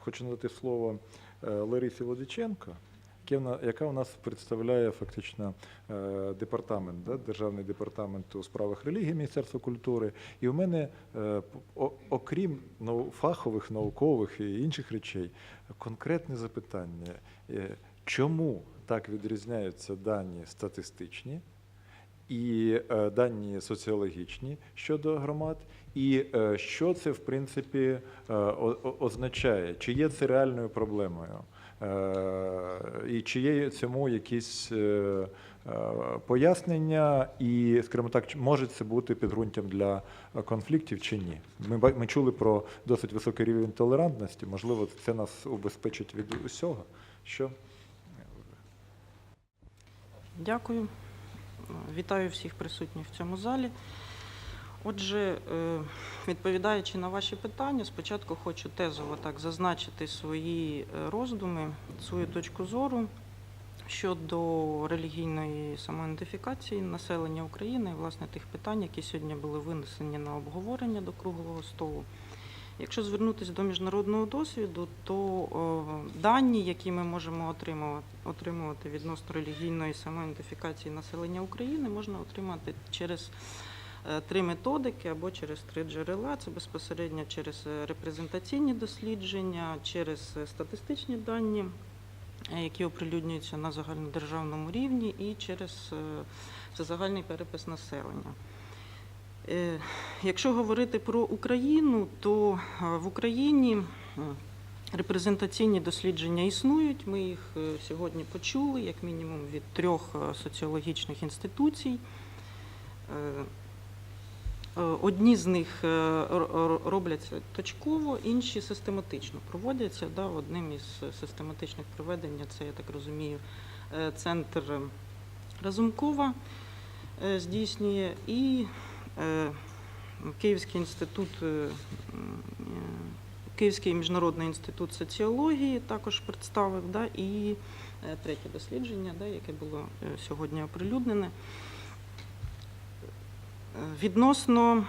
хочу надати слово е, Ларисі Лодиченко, яка у нас представляє фактично е, департамент, да, Державний департамент у справах релігії Міністерства культури. І у мене, е, окрім фахових, наукових і інших речей, конкретне запитання. Чому так відрізняються дані статистичні і е, дані соціологічні щодо громад, і е, що це в принципі е, означає? Чи є це реальною проблемою? І чи є цьому якісь пояснення, і, скажімо так, може це бути підґрунтям для конфліктів чи ні? Ми, ми чули про досить високий рівень толерантності, можливо, це нас убезпечить від усього. Що Дякую. Вітаю всіх присутніх в цьому залі. Отже, е, відповідаючи на ваші питання, спочатку хочу тезово так зазначити свої е, роздуми, свою точку зору щодо релігійної самоідентифікації населення України, і, власне, тих питань, які сьогодні були винесені на обговорення до круглого столу. Якщо звернутися до міжнародного досвіду, то е, дані, які ми можемо отримувати, відносно релігійної самоідентифікації населення України, можна отримати через е, три методики або через три джерела. Це безпосередньо через е, репрезентаційні дослідження, через статистичні дані, які оприлюднюються на загальнодержавному рівні, і через загальний перепис населення. Е, Якщо говорити про Україну, то е, в Україні репрезентаційні дослідження існують. Ми їх е, сьогодні почули, як мінімум від трьох соціологічних інституцій. Одні з них робляться точково, інші систематично проводяться. Да, Одним із систематичних проведень це, я так розумію, центр Разумкова е, здійснює і Київський інститут, е, е, Київський міжнародний інститут соціології також представив, да, і е, третє дослідження, да, яке було е, сьогодні оприлюднене. Е, Відносно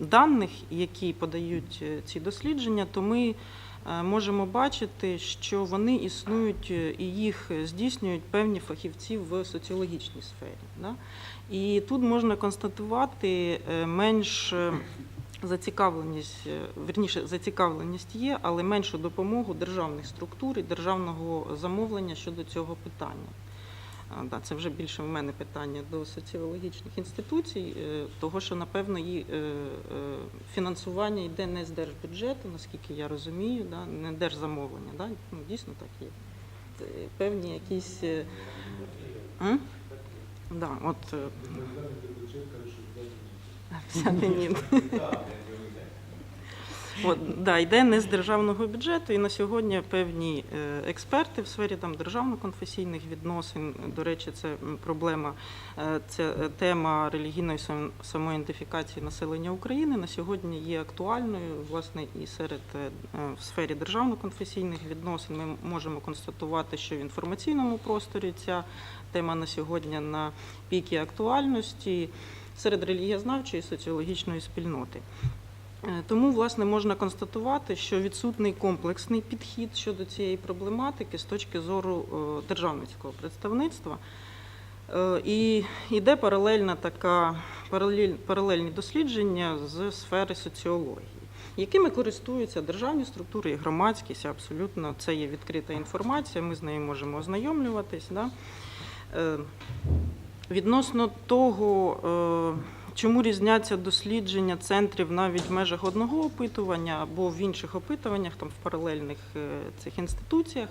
даних, які подають е, ці дослідження, то ми е, можемо бачити, що вони існують е, і їх здійснюють певні фахівці в соціологічній сфері. І тут можна констатувати е, менш е, зацікавленість, е, верніше, зацікавленість є, але меншу допомогу державних структур і державного замовлення щодо цього питання. Да, це вже більше в мене питання до соціологічних інституцій, е, того що, напевно, її е, е, фінансування йде не з держбюджету, наскільки я розумію, да, не держзамовлення. Да? Ну, дійсно так є. Це Певні якісь. М? Да, от, е, взяти ні. От, да, йде не з державного бюджету, і на сьогодні певні е, експерти в сфері там державно-конфесійних відносин. До речі, це проблема, е, це тема релігійної сам- самоідентифікації населення України. На сьогодні є актуальною, власне, і серед е, в сфері державно-конфесійних відносин. Ми можемо констатувати, що в інформаційному просторі ця тема на сьогодні на пікі актуальності серед релігієзнавчої соціологічної спільноти. Е, Тому, власне, можна констатувати, що відсутний комплексний підхід щодо цієї проблематики з точки зору е, державницького представництва. Е, І йде паралельна така паралель, паралельні дослідження з сфери соціології, якими користуються державні структури і громадськість. Абсолютно це є відкрита інформація. Ми з нею можемо ознайомлюватись. Да? Відносно того, чому різняться дослідження центрів навіть в межах одного опитування або в інших опитуваннях, там в паралельних е, цих інституціях,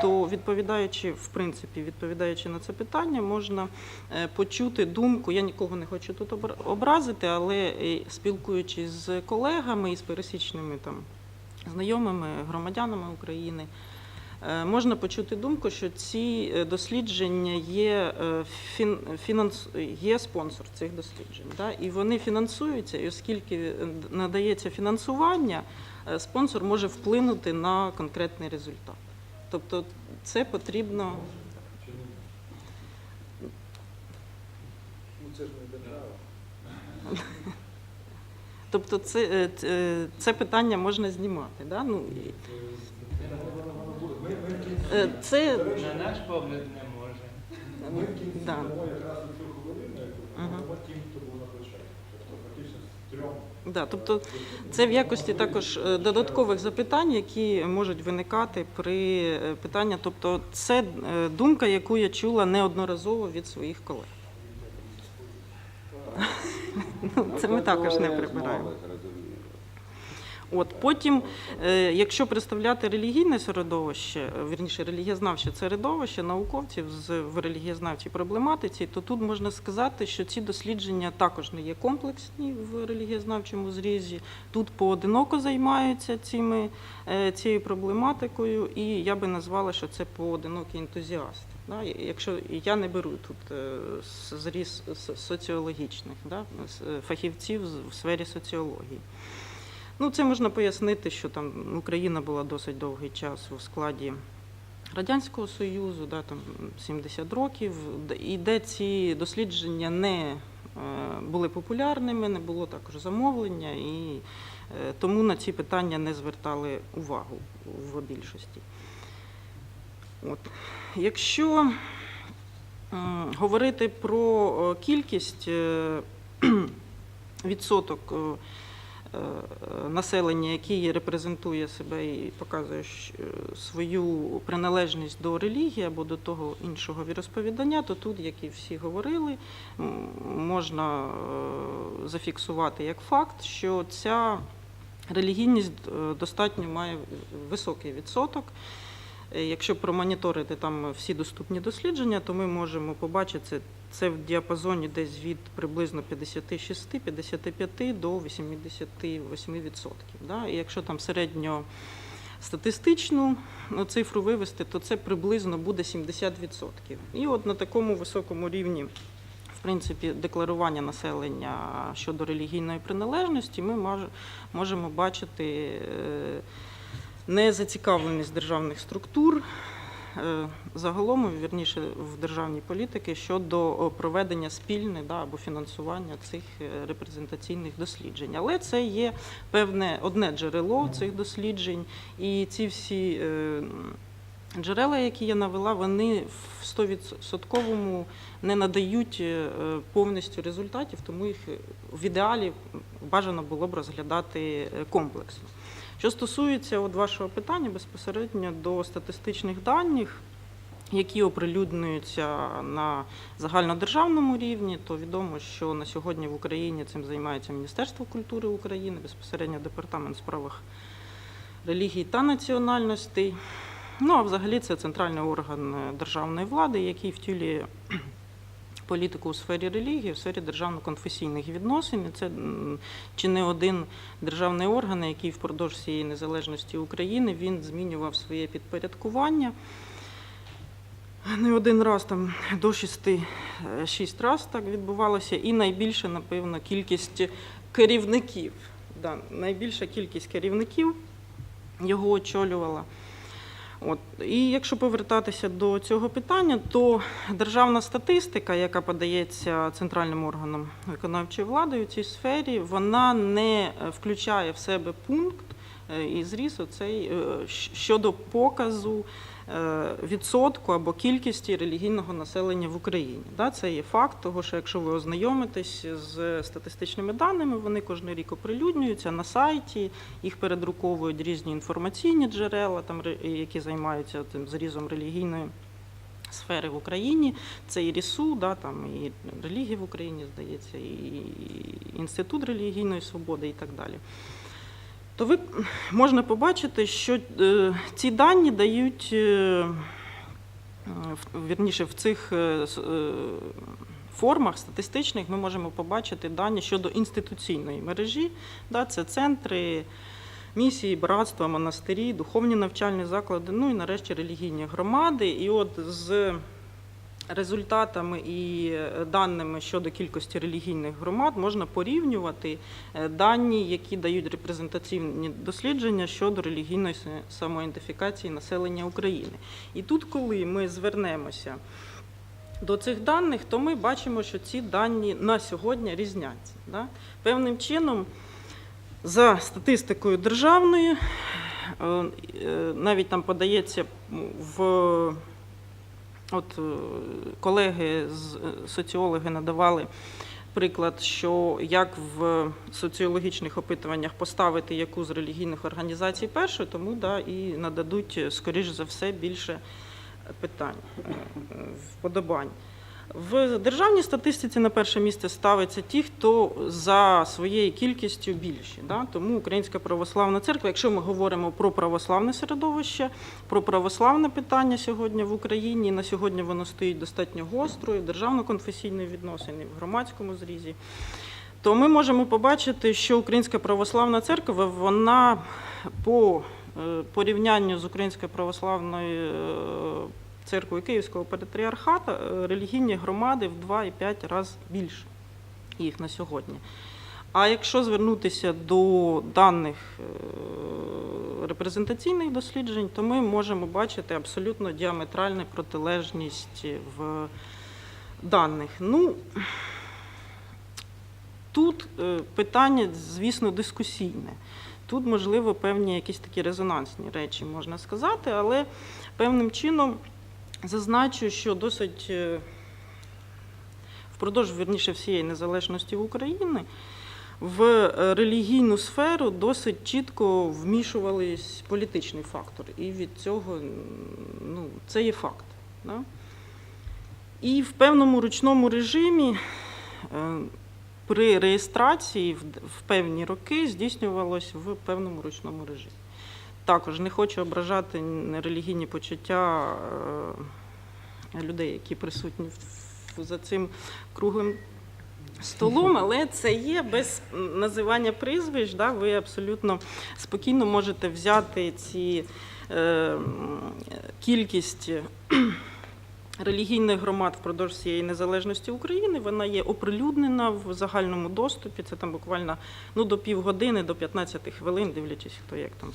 то відповідаючи, в принципі, відповідаючи на це питання, можна е, почути думку. Я нікого не хочу тут образити, але е, спілкуючись з колегами і з пересічними там знайомими громадянами України. Е, Можна почути думку, що ці е, дослідження є, е, фінанс, є спонсор цих досліджень. Да? І вони фінансуються, і оскільки надається фінансування, спонсор може вплинути на конкретний результат. Тобто це потрібно. Тобто це, е, ц- е, це питання можна знімати. Да? Ну, і- це, На наш погляд не може. да. якраз цю хвилину, Мгм. тим, хто був на площадці. Тобто фактично з трьох Да, тобто це в якості також е, додаткових запитань, які можуть виникати при е, питанні. Тобто, це е, думка, яку я чула неодноразово від своїх колег. Ну, Це ми також не прибираємо. От потім, е, якщо представляти релігійне середовище, е, вірніше релігієзнавче середовище науковців з в релігієзнавчій проблематиці, то тут можна сказати, що ці дослідження також не є комплексні в релігієзнавчому зрізі. Тут поодиноко займаються цими, е, цією проблематикою, і я би назвала, що це поодинокі ентузіасти. Да? Якщо я не беру тут зріз соціологічних да? фахівців в сфері соціології. Ну, це можна пояснити, що там Україна була досить довгий час у складі Радянського Союзу, да, там 70 років, і де ці дослідження не е, були популярними, не було також замовлення, і е, тому на ці питання не звертали увагу в більшості. От. Якщо говорити про е, кількість відсоток населення, який репрезентує себе і показує е, свою приналежність до релігії або до того іншого віросповідання, то тут, як і всі говорили, можна е, зафіксувати як факт, що ця релігійність е, достатньо має високий відсоток. Е, Якщо промоніторити там всі доступні дослідження, то ми можемо побачити це, в діапазоні десь від приблизно 56-55 до 88%. Да? І якщо там середньостатистичну ну, цифру вивести, то це приблизно буде 70%. І от на такому високому рівні. В принципі, декларування населення щодо релігійної приналежності ми можемо бачити е, незацікавленість державних структур загалом, вірніше, в державній політики щодо проведення спільних да, або фінансування цих е, репрезентаційних досліджень. Але це є певне одне джерело цих досліджень, і ці всі е, джерела, які я навела, вони в 100% не надають е, повністю результатів, тому їх е, в ідеалі бажано було б розглядати е, комплексно. Що стосується от вашого питання безпосередньо до статистичних даних, які оприлюднюються на загальнодержавному рівні, то відомо, що на сьогодні в Україні цим займається Міністерство культури України, безпосередньо департамент справах релігій та національностей. Ну а взагалі це центральний орган е, державної влади, який втілює політику у сфері релігії, у сфері державно-конфесійних відносин. Це чи не один державний орган, який впродовж всієї незалежності України він змінював своє підпорядкування. Не один раз там до шести, е, шість раз так відбувалося, і найбільша, напевно, кількість керівників. Да, найбільша кількість керівників його очолювала. От. І якщо повертатися до цього питання, то державна статистика, яка подається центральним органам виконавчої влади у цій сфері, вона не включає в себе пункт і зріс оцей е, щодо показу е, відсотку або кількості релігійного населення в Україні. Це є факт, того, що якщо ви ознайомитесь з статистичними даними, вони кожен рік оприлюднюються на сайті, їх передруковують різні інформаційні джерела, там, які займаються тим зрізом релігійної сфери в Україні. Це і РІСУ, да, там, і релігія в Україні, здається, і Інститут релігійної свободи і так далі. То ви можна побачити, що е, ці дані дають, е, вірніше, в цих е, формах статистичних ми можемо побачити дані щодо інституційної мережі. Це центри, місії, братства, монастирі, духовні навчальні заклади, ну і нарешті релігійні громади. І от з результатами і е, даними щодо кількості релігійних громад можна порівнювати е, дані, які дають репрезентаційні дослідження щодо релігійної самоідентифікації населення України. І тут, коли ми звернемося до цих даних, то ми бачимо, що ці дані на сьогодні різняться. Певним чином За статистикою державною, е, е, навіть там подається в от е, колеги з е, соціологи надавали приклад, що як в соціологічних опитуваннях поставити яку з релігійних організацій першу, тому да, і нададуть, е, скоріш за все, більше питань, вподобань. В державній статистиці на перше місце ставиться ті, хто за своєю кількістю більші. Да? Тому Українська православна церква, якщо ми говоримо про православне середовище, про православне питання сьогодні в Україні, на сьогодні воно стоїть достатньо гостро і в державно-конфесійній відносині, і в громадському зрізі, то ми можемо побачити, що Українська православна церква, вона по е, порівнянню з Українською православною церквою Київського патріархата, е, релігійні громади в 2,5 разів більше їх на сьогодні. А якщо звернутися до даних е, репрезентаційних досліджень, то ми можемо бачити абсолютно діаметральну протилежність в даних. Ну, тут е, питання, звісно, дискусійне. Тут, можливо, певні якісь такі резонансні речі можна сказати, але певним чином зазначу, що досить е, впродовж вірніше всієї незалежності України в е, релігійну сферу досить чітко вмішувались політичний фактор. І від цього ну, це є факт. Да? І в певному ручному режимі е, при реєстрації в певні роки здійснювалось в певному ручному режимі. Також не хочу ображати релігійні почуття е, людей, які присутні за цим круглим столом, але це є без називання прізвищ. Да, ви абсолютно спокійно можете взяти ці е, кількість релігійних громад впродовж всієї незалежності України. Вона є оприлюднена в загальному доступі. Це там буквально ну, до півгодини, до 15 хвилин, дивлячись, хто як там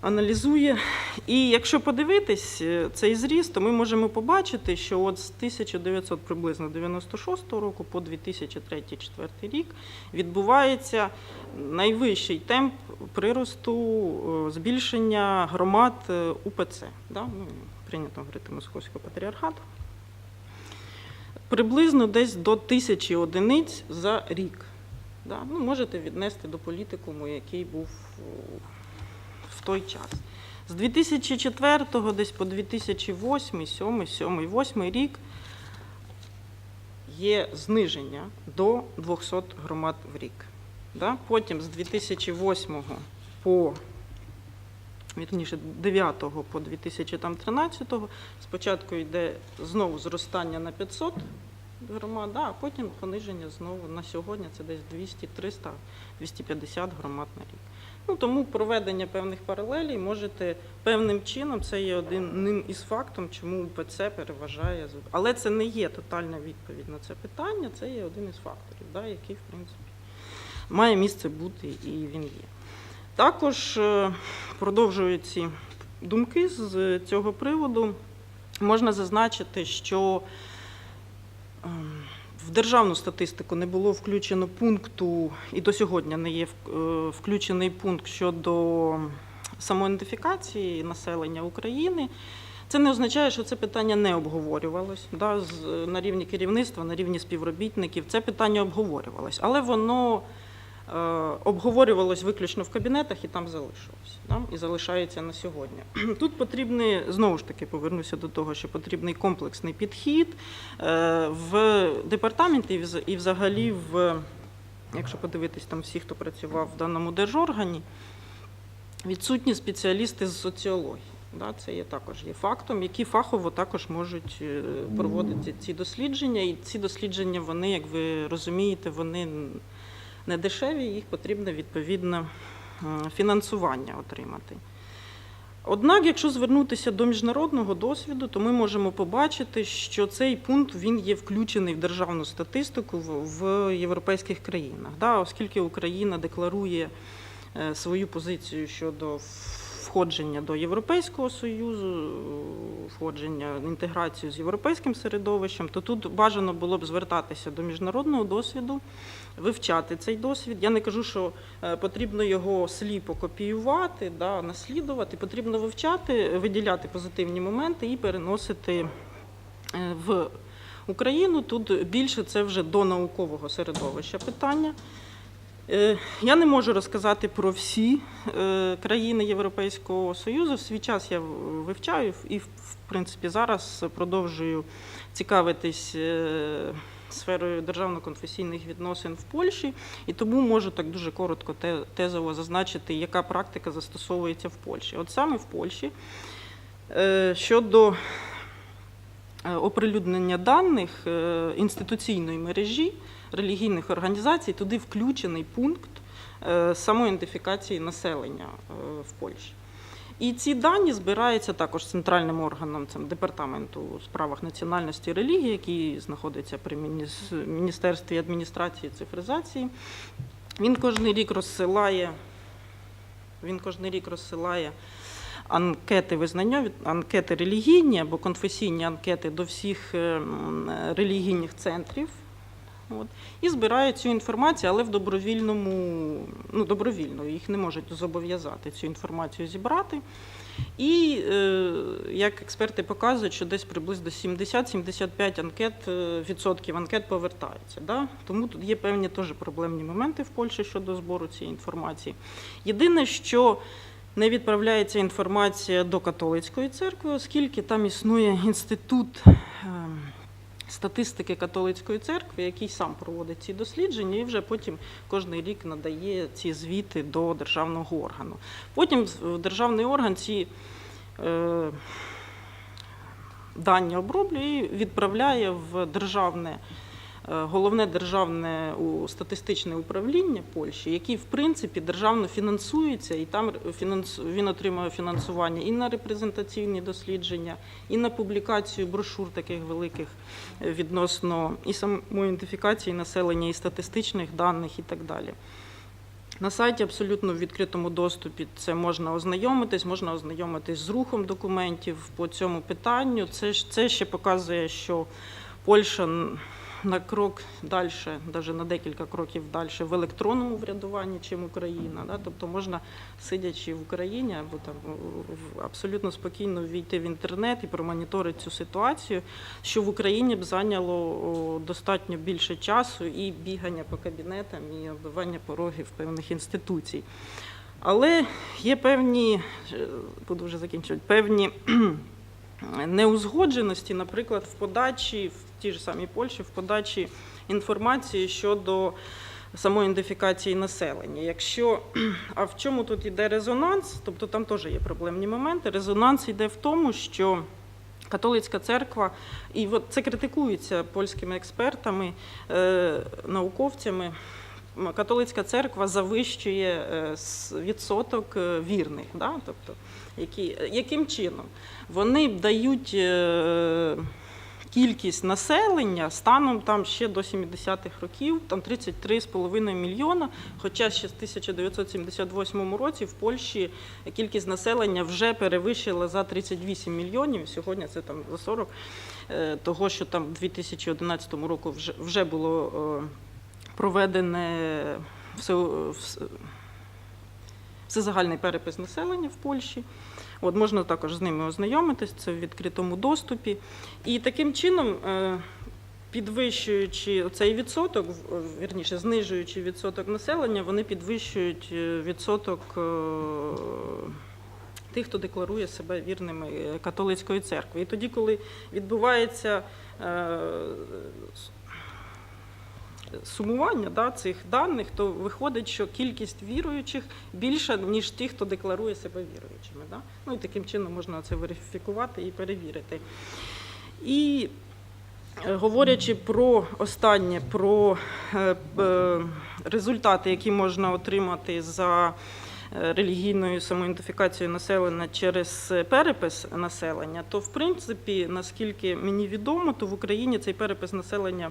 аналізує. І якщо подивитись е, цей зріст, то ми можемо побачити, що от з 1900 приблизно 96 року по 2003-2004 рік відбувається найвищий темп приросту е, збільшення громад е, УПЦ. Да? Ну, прийнято говорити Московського патріархату. Приблизно десь до тисячі одиниць за рік. Да? Ну, можете віднести до політикуму, який був в той час. З 2004 десь по 2008, 7, 7, 8 рік є зниження до 200 громад в рік. Потім з 2008 по вірніше 9 по 2013 спочатку йде знову зростання на 500 громад, а потім пониження знову на сьогодні це десь 200, 300, 250 громад на рік. Ну, тому проведення певних паралелей можете певним чином, це є одним із фактом, чому УПЦ переважає. Але це не є тотальна відповідь на це питання, це є один із факторів, да, який, в принципі, має місце бути і він є. Також, е, продовжуючи думки з цього приводу, можна зазначити, що ем, в державну статистику не було включено пункту, і до сьогодні не є е, включений пункт щодо самоідентифікації населення України. Це не означає, що це питання не обговорювалось да, на рівні керівництва, на рівні співробітників. Це питання обговорювалось, але воно обговорювалось виключно в кабінетах і там залишилось. Да, і залишається на сьогодні. Тут потрібний, знову ж таки, повернуся до того, що потрібний комплексний підхід е, в департаменті і взагалі в, якщо подивитись там всі, хто працював в даному держоргані, відсутні спеціалісти з соціології. Да, це є також є фактом, які фахово також можуть е, проводити ці дослідження. І ці дослідження, вони, як ви розумієте, вони не дешеві, їх потрібно відповідне фінансування отримати. Однак, якщо звернутися до міжнародного досвіду, то ми можемо побачити, що цей пункт він є включений в державну статистику в, в європейських країнах. Да, оскільки Україна декларує е, свою позицію щодо входження до Європейського Союзу, входження, інтеграцію з європейським середовищем, то тут бажано було б звертатися до міжнародного досвіду, вивчати цей досвід. Я не кажу, що е, потрібно його сліпо копіювати, да, наслідувати. Потрібно вивчати, виділяти позитивні моменти і переносити е, в Україну. Тут більше це вже до наукового середовища питання. Е, Я не можу розказати про всі країни Європейського Союзу. В свій час я вивчаю і, в принципі, зараз продовжую цікавитись сферою державно-конфесійних відносин в Польщі, і тому можу так дуже коротко тезово зазначити, яка практика застосовується в Польщі. От саме в Польщі е, щодо е, оприлюднення даних е, інституційної мережі релігійних організацій, туди включений пункт самоідентифікації населення в Польщі. І ці дані збираються також центральним органом цим департаменту у справах національності і релігії, який знаходиться при Міністерстві адміністрації і цифризації. Він кожен рік розсилає, він кожен рік розсилає анкети визнання, анкети релігійні або конфесійні анкети до всіх е, релігійних центрів. От, і збирає цю інформацію, але в добровільному, ну добровільно, їх не можуть зобов'язати цю інформацію зібрати. І е, як експерти показують, що десь приблизно 70-75 анкет, е, відсотків анкет повертаються. Да? Тому тут є певні теж проблемні моменти в Польщі щодо збору цієї інформації. Єдине, що не відправляється інформація до католицької церкви, оскільки там існує інститут. Статистики католицької церкви, який сам проводить ці дослідження, і вже потім кожен рік надає ці звіти до державного органу. Потім державний орган ці е, дані оброблює і відправляє в державне, головне державне статистичне управління Польщі, який в принципі державно фінансується, і там він отримує фінансування і на репрезентаційні дослідження, і на публікацію брошур таких великих е, відносно і самоідентифікації населення, і статистичних даних, і так далі. На сайті абсолютно в відкритому доступі це можна ознайомитись, можна ознайомитись з рухом документів по цьому питанню. Це, це ще показує, що Польща на крок далі, навіть на декілька кроків далі в електронному врядуванні, чим Україна. Да? Тобто можна, сидячи в Україні або там абсолютно спокійно війти в інтернет і промоніторити цю ситуацію, що в Україні б зайняло достатньо більше часу і бігання по кабінетам, і оббивання порогів певних інституцій. Але є певні, е, буду вже закінчувати, певні неузгодженості, наприклад, в подачі, в тій ж самій Польщі, в подачі інформації щодо самоідентифікації населення. Якщо, а в чому тут йде резонанс? Тобто там теж є проблемні моменти. Резонанс йде в тому, що католицька церква, і от це критикується польськими експертами, е, науковцями. Католицька церква завищує е, відсоток е, вірних, да? тобто, які, яким чином? Вони дають кількість населення станом там ще до 70-х років, там 33,5 мільйона, хоча ще з 1978 році в Польщі кількість населення вже перевищила за 38 мільйонів, сьогодні це там за 40, е, того, що там в 2011 року вже, вже було е, проведене все, вс- всезагальний перепис населення в Польщі. От можна також з ними ознайомитись, це в відкритому доступі. І таким чином, е, підвищуючи цей відсоток, в- вірніше, знижуючи відсоток населення, вони підвищують е, відсоток е, тих, хто декларує себе вірними е, католицької церкви. І тоді, коли відбувається е, сумування да, цих даних, то виходить, що кількість віруючих більша, ніж ті, хто декларує себе віруючими. Да? Ну і таким чином можна це верифікувати і перевірити. І е, говорячи про останнє, про е, е, результати, які можна отримати за релігійною самоідентифікацією населення через перепис населення, то в принципі, наскільки мені відомо, то в Україні цей перепис населення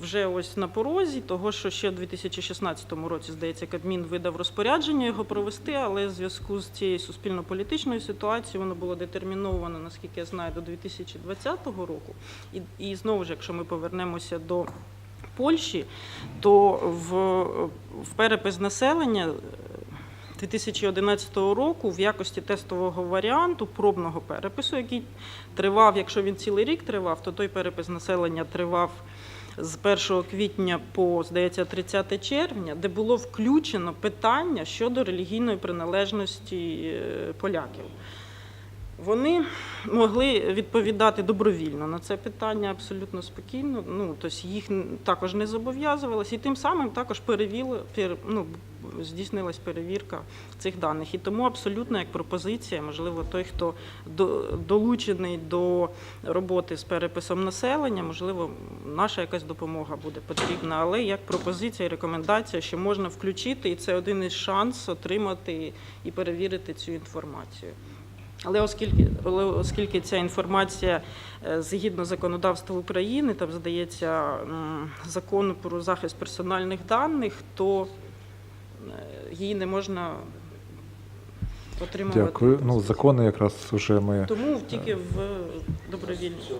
вже ось на порозі, того що ще у 2016 році, здається, Кабмін видав розпорядження його провести, але в зв'язку з цією суспільно-політичною ситуацією воно було детерміновано, наскільки я знаю, до 2020 року. І, і знову ж, якщо ми повернемося до Польщі, то в, в перепис населення е, 2011 року в якості тестового варіанту пробного перепису, який тривав, якщо він цілий рік тривав, то той перепис населення тривав з 1 квітня по, здається, 30 червня, де було включено питання щодо релігійної приналежності е, поляків. Вони могли відповідати добровільно на це питання абсолютно спокійно. Ну тобто їх також не зобов'язувалось, і тим самим також перевіли, пер- ну, здійснилась перевірка цих даних. І тому абсолютно як пропозиція, можливо, той, хто до- долучений до роботи з переписом населення, можливо, наша якась допомога буде потрібна. Але як пропозиція і рекомендація, що можна включити, і це один із шанс отримати і перевірити цю інформацію. Але оскільки, але оскільки ця інформація е, згідно законодавства України, там здається закон про захист персональних даних, то е, її не можна отримувати. Дякую. Ну, закони якраз вже ми Тому тільки в добровільній.